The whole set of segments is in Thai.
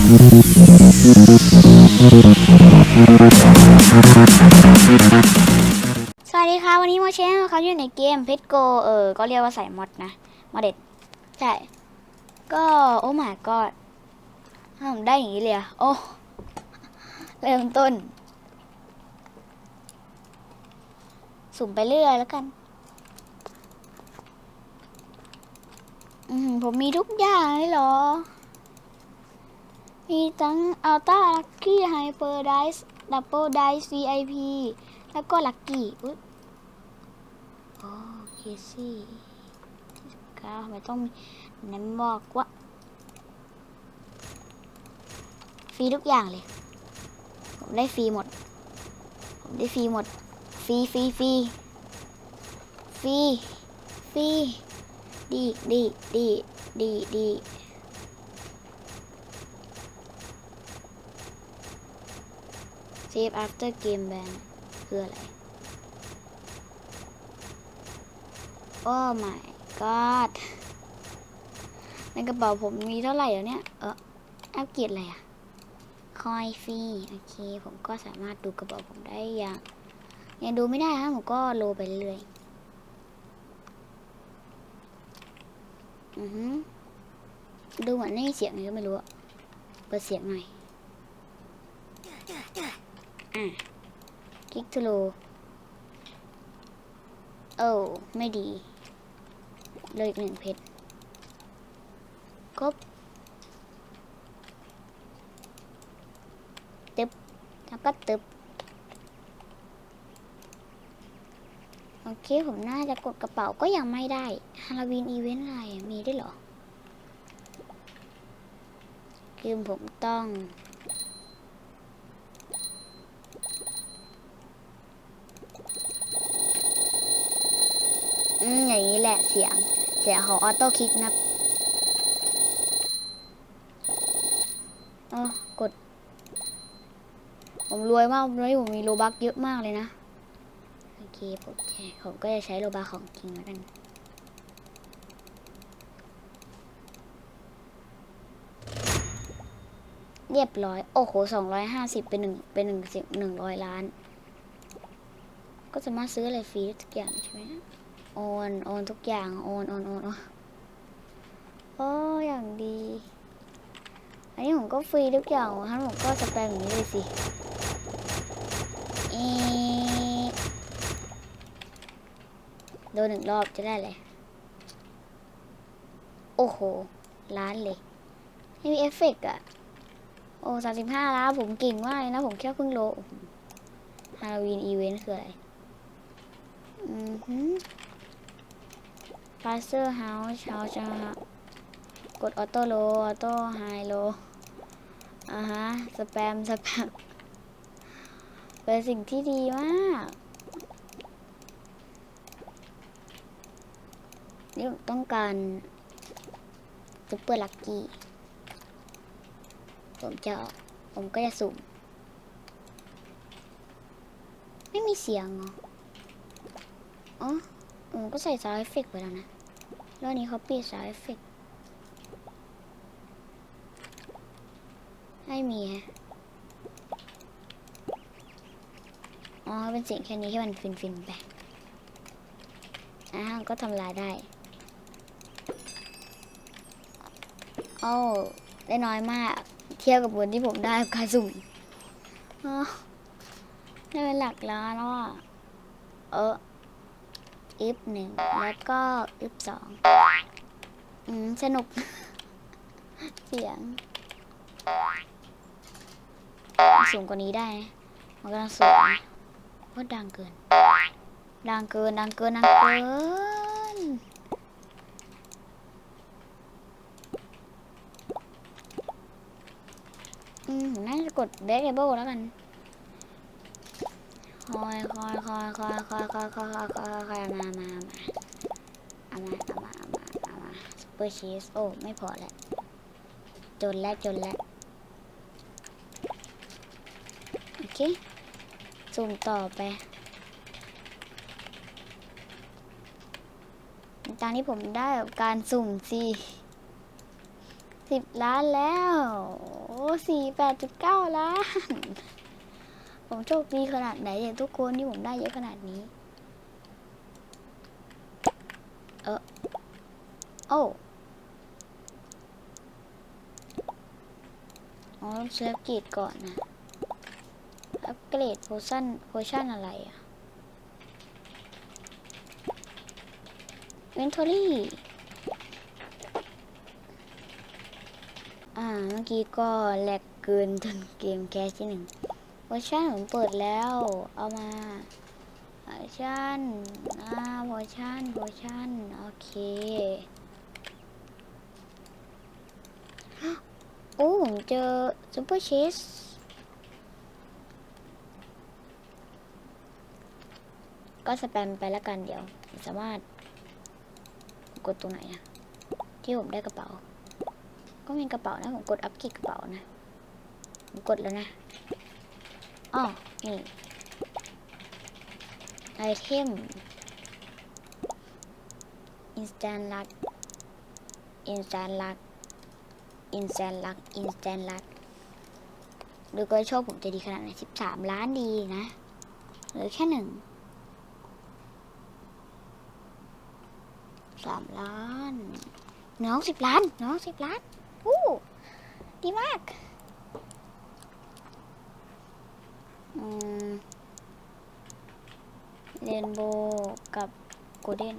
สวัสดีค่ะวันนี้โมเชนเขาอยู่ในเกมเพชรโกเออก็เรียกว่าใส่มอดนะมอดเด็ดใช่ก็โอ้ my god ทำได้อย่างนี้เลยอะโอ้เริ่มต้น สุ่มไปเรื่อยแล้วกัน อืมผมมีทุกอย่างเลยเหรอ มีทั้งอัลต้าลักกี้ไฮเปอร์ไดส์ดับเบิลไดส์ VIP แล้วก็ลักกี้อุ๊ยโอ้เคซี่ก้าทำไมต้องมีนั้นบอกว่าฟรีทุกอย่างเลย ผมได้ฟรีหมด ผมได้ฟรีหมด ฟรีฟรีฟรีฟรีฟรีดีดีดีดีดี save after game ban คืออะไรโอ้ my god ในกระเป๋าผมมีเท่าไหร่แล้วเนี่ย เอออัปเกรดอะไรอะคอยฟรี โอเค ผมก็สามารถดูกระเป๋าผมได้อย่าง ยังดูไม่ได้ฮะ ผมก็โลไปเรื่อยอือฮึดูเหมือนไม่มีเสียงเลยก็ไม่รู้เปิดเสียงหน่อย อะคลิกทูโลโอ้ไม่ดี เลยอีกหนึ่งเพชรครบตึบแล้วก็ตึบโอเค ผมน่าจะกดกระเป๋าก็ยังไม่ได้ฮาโลวีนอีเวนต์อะไรมีได้หรอ คือผมต้อง อืมอย่างนี้แหละเสียง เสียงของออโต้คลิกนะเออกด ผมรวยมากผมรวยผมมีโลบักเยอะมากเลยนะ โอเคผมแชร์ผมก็จะใช้โลบักของจริงแล้วกันเรียบร้อย โอ้โหสองร้อยห้าสิบเป็นหนึ่งเป็นหนึ่งสิบหนึ่งร้อยล้าน ก็สามารถซื้ออะไรฟรีทุกอย่างใช่ไหม โอนโอนทุกอย่างโอนโอนโอนโอ้อย่างดี อันนี้ผมก็ฟรีทุกอย่างท่านผมก็สแปมอย่างนี้เลยสิเอ๊ะโดนหนึ่งรอบจะได้เลย โอ้โห ล้านเลยไม่มีเอฟเฟกต์อะโอ้สามสิบห้าล้านผมเก่งมากเลยนะ ผมแค่เพิ่งโลฮาโลวีนอีเวนต์คืออะไร อือหือ พาสเซอร์เฮาส์เฮาส์จะกดออโต้โลออโต้ไฮโลอ่าฮะสแปมสแปมเป็นสิ่งที่ดีมากนี่ผมต้องการซุปเปอร์ลักกี้ผมจะผมก็จะสุ่ม ไม่มีเสียงเหรออ๋อ ผมก็ใส่ซาวเอฟเฟกไปแล้วนะแล้วอันนี้เขาเปลี่ยนซาวเอฟเฟกไม่มีฮะอ๋อ เป็นเสียงแค่นี้ที่มันฟินๆไปอ่าก็ทำลายได้โอ้ได้น้อยมาก เทียบกับบนที่ผมได้กับการสุ่มอ๋อได้เป็นหลักล้านแล้วอะ เออ อึบหนึ่งแล้วก็อึบสองอืม สนุก เสียง สูงกว่านี้ได้ มันก็ต้องสูงนะเพราะดังเกิน ดังเกิน ดังเกิน ดังเกิน อืมผมน่าจะกดเบรกเบิลแล้วกัน อยคอยคอยคอยคอยคอยคอยคอยคอยคอยมามามาเอามาเอามาเอามาเอามาสเปอร์ชีสโอ้ไม่พอแล้วจนแล้วจนแล้วโอเคสุ่มต่อไปตอนนี้ผมได้กับการสุ่มสิสิบล้านแล้ว โอ้สี่แปดจุดเก้าล้าน ผมโชคดีขนาดไหนเนี่ยทุกคนที่ผมได้เยอะขนาดนี้ เออโอ้อ๋อต้องซื้ออัปเกรดก่อนนะ อัปเกรดโพชั่นโพชั่นอะไรอะเวนทอรี่ อ่า เมื่อกี้ก็แลกเกินจนเกมแคสที่หนึ่ง เวอร์ชันผมเปิดแล้ว เอามาเวอร์ชันอ่าเวอร์ชันเวอร์ชันโอเคโอ้ผมเจอซูเปอร์เชสก็สแปมไปแล้วกันเดี๋ยว สามารถ กดตรงไหนอะที่ผมได้กระเป๋า ก็มีกระเป๋านะ ผมกดอัพกรดกระเป๋านะ ผมกดแล้วนะ อ๋อนี่ ไอเทม instant luck instant luck instant luck instant luck ดูก็โชคผมจะดีขนาดไหน13ล้านดีนะหลือแค่หนึ่งสามล้าน น้องสิบล้าน น้องสิบล้าน อู้ ดีมาก อืม เรนโบว์กับโกลเด้น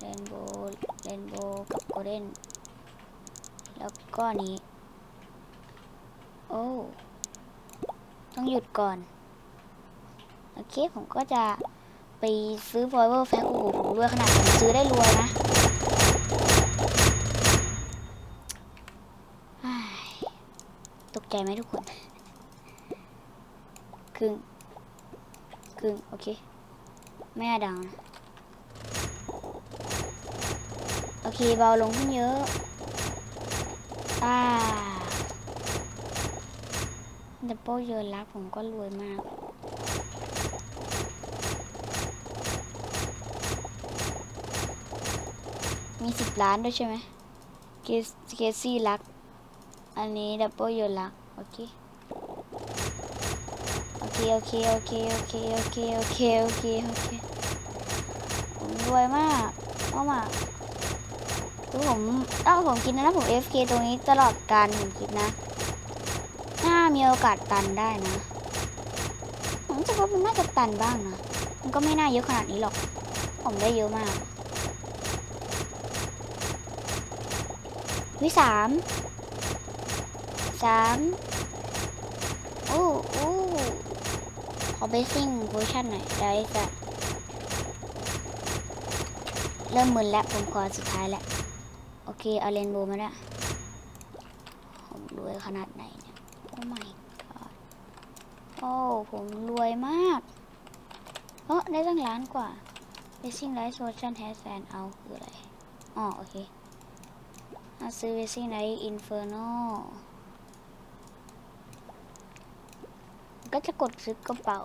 เรนโบว์เรนโบว์กับโกลเด้นแล้วก็นี้ โอ้ ต้องหยุดก่อน โอเค ผมก็จะไปซื้อ forever fact โอ้โหผมรวยขนาดผมซื้อได้รวยนะตกใจไหมทุกคน รึ่ง ครึ่ง โอเค ไม่น่าดังนะโอเค เบาลงขึ้นเยอะอ่าดับเบิลเยอะลักผมก็รวยมาก มีสิบล้านด้วยใช่ไหมเกสเกซี่ลัก อันนี้ดับเบิลเยอะลัก โอเค โอเคโอเคโอเคโอเคโอเคโอเคโอเครวยมากเอามาคือผมถ้าผมคิดนะถ้าผม FK ตรงนี้ตลอดการผมคิดนะน่ามีโอกาสตันได้นะผมจะว่ามันน่าจะตันบ้างนะมันก็ไม่น่าเยอะขนาดนี้หรอก ผมได้เยอะมากวิสามสามโอ้โอ้ อเบสซิ่งโพชั่นหน่อยได้จะเริ่มมึนแล้ว ผมขอสุดท้ายแล้ว โอเค เอาเรนโบว์มาแล้วผมรวยขนาดไหนเนี่ย โอ้ my god โอ้ ผมรวยมากเออได้ตั้งล้านกว่า Racing Light Ocean Has Fan Out คืออะไร อ๋อ โอเคมาซื้อ Racing Light Inferno ก็จะกดซื้อกระเป๋า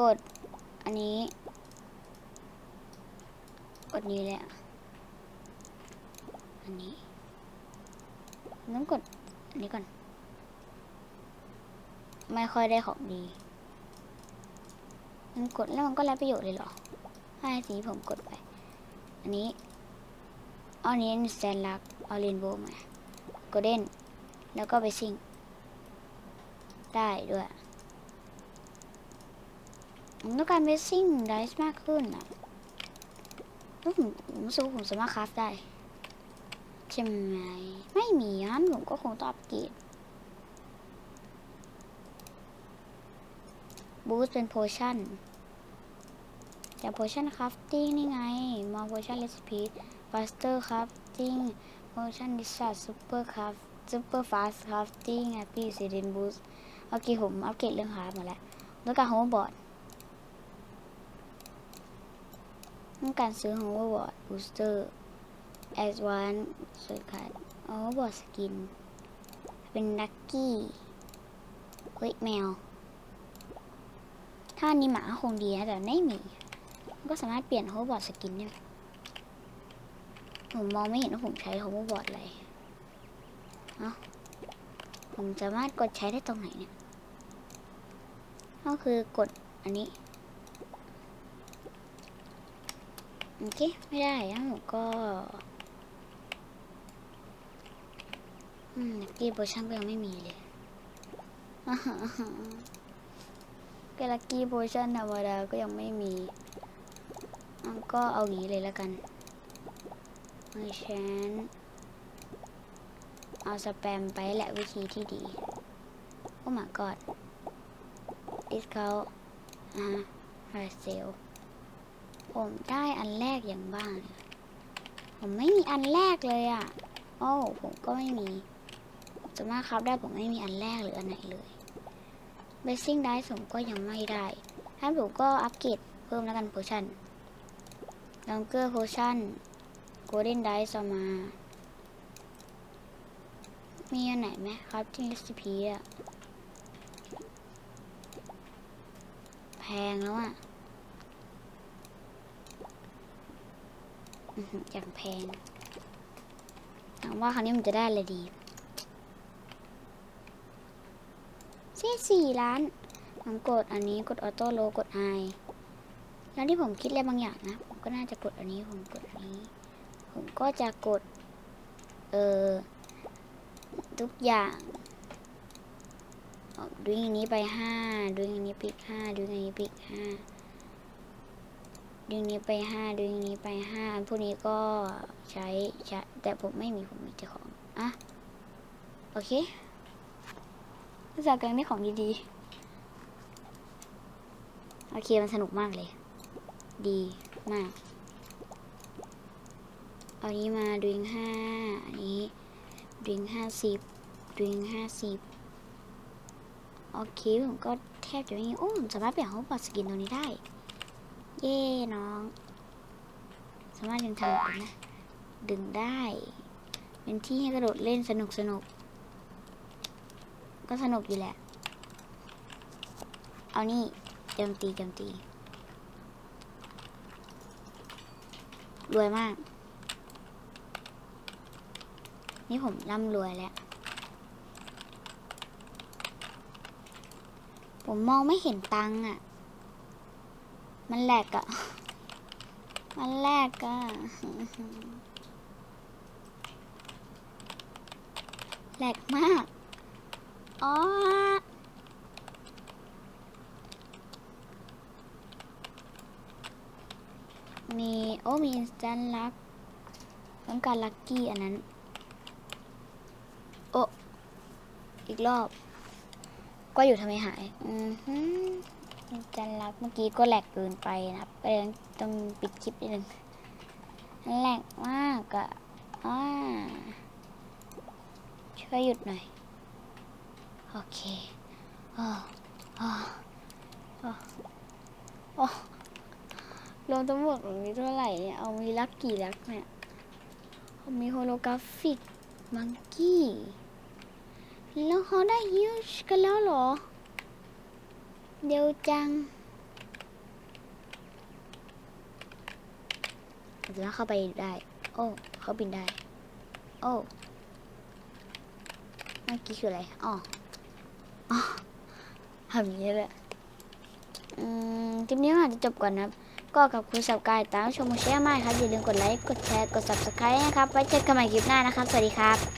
กดอันนี้ กดนี้เละอันนี้ต้องกดอันนี้ก่อน ไม่ค่อยได้ของดี มันกดแล้วมันก็ไร้ประโยชน์เลยเหรอให้สีผมกดไป อันนี้อันนี้แซนลักเอาเรนโบว์มาโกลเด้นแล้วก็ไปซิ่ง ได้ด้วยผมต้องการเบสซิ่งไดส์มากขึ้นอะแล้วผมผมรู้สึกผมสามารถคราฟได้ใช่ไหมไม่มีงั้นผมก็คงตองอัปเกรดบูสเป็นโพชั่นจากโพชั่นคราฟติ้งนี่ไงมาโพชั่นเรซิปีฟาสเตอร์คราฟติ้งโพชั่นดิสชาร์ซูเปอร์คราฟซูเปอร์ฟาสคราฟติ้งแฮปปี้ซีเดนบูส โอเคผมอัปเกรดเรื่องคราฟมาแล้วต้องการโฮมบอร์ดต้องการซื้อโฮมบอร์ดบูสเตอร์แอดวานสุดขาดโอ้บอร์ดสกิน เป็นลักกี้เฮ้ยแมว ถ้าอันนี้หมาคงดีนะแต่ไม่มี ก็สามารถเปลี่ยนโฮบอร์ดสกินได้ผมมองไม่เห็นว่าผมใช้โฮมบอร์ดอะไรเนาะผมสามารถกดใช้ได้ตรงไหนเนี่ย ก็คือกดอันนี้ โอเค ไม่ได้แล้วก็อืมกีโพชั่นก็ยังไม่มีเลยก็ลักกี้โพชั่นธรรมดาก็ยังไม่มีอันก็เอาอย่างนี้เลยแล้วกันไม่เชนเอาสแปมไปแหละวิธีที่ดี โอ้ my god ดิสเขาอ่าฮาเซลผมได้อันแรกอย่างบ้าง ผมไม่มีอันแรกเลยอะ โอ้ผมก็ไม่มีจะมากครับได้ผมไม่มีอันแรกหรืออันไหนเลยเบสซิ่งได้ผมก็ยังไม่ได้ถ้านผมก็อัปเกรดเพิ่มแล้วกันโพชั่นลองเกอร์โพชั่นโกลเด้นไดส์มา มีอันไหนไหมครับที่รีซิปีอะแพ งแล้วอะอื้อย่างแพงถามว่าครั้งนี้มันจะได้อะไรดีเสียสี่ล้านผมกดอันนี้กดออโต้โลกดไอแล้วที่ผมคิดอะไรบางอย่างนะ ผมก็น่าจะกดอันนี้ผมกดอันนี้ ผมก็จะกด เออทุกอย่าง ออกดูอย่างนี้ไปห้าดูอย่างนี้ปอีกห้าดูอย่างนี้ปอีกห้าดูอย่างนี้ไปห้าดูอย่างนี้ไปห้าอันพวกนี้ก็ใช้ใช้แต่ผมไม่มีผมมีเจ้าของอะโอเครู้จักกันได้ของดีๆโอเคมันสนุกมากเลย ดีมากเอานี้มาดูอย่างห้าอันนี้ดูอย่างห้าสิบดริงห้าสิบ โอเคผมก็แทบจะไม่มีโอ้ผมสามารถเปลี่ยนห้องปอดสกินตรงนี้ได้ เย่น้อง สามารถยังทำอีกนะ ดึงได้ เป็นที่ให้กระโดดเล่นสนุกสนุก ก็สนุกอยู่แหละ เอานี่โจมตีโจมตี รวยมาก นี่ผมร่ำรวยแล้ว ผมมองไม่เห็นตังค์อะ มันแหลกอะ มันแหลกอะแหลกมาก อ๋อ มี โอ้ มีอินสแตนลักต้องการลักกี้อันนั้น โอ้ อีกรอบ ก็อยู่ทำไมหาย อือฮึจันรักเมื่อกี้ก็แหลกเกินไปนะครับก็เลยต้องปิดคลิปนิดนึงแหลกมากอะอ่าช่วยหยุดหน่อย โอเคอ๋ออ๋ออ๋ออ๋อรวมทั้งหมดมีเท่าไหร่เนี่ย เอามีลักกี่ลักเนี่ย มีโฮโลกราฟิก มังกี้ แล้วเขาได้ฮิวช์กันแล้วเหรอ เดี๋ยวจังเดี๋ยวเข้าไปได้ โอ้ เขาบินได้ โอ้เมื่อกี้คืออะไร อ๋ออ๋อทำอย่างนี้เลยคลิปนี้อาจจะจบก่อนนะครับ ก็ขอบคุณสับการติดตามชมและแชร์มากครับ อย่าลืมกดไลค์ กดแชร์ กด subscribe นะครับ ไว้เจอกันใหม่คลิปหน้านะครับ สวัสดีครับ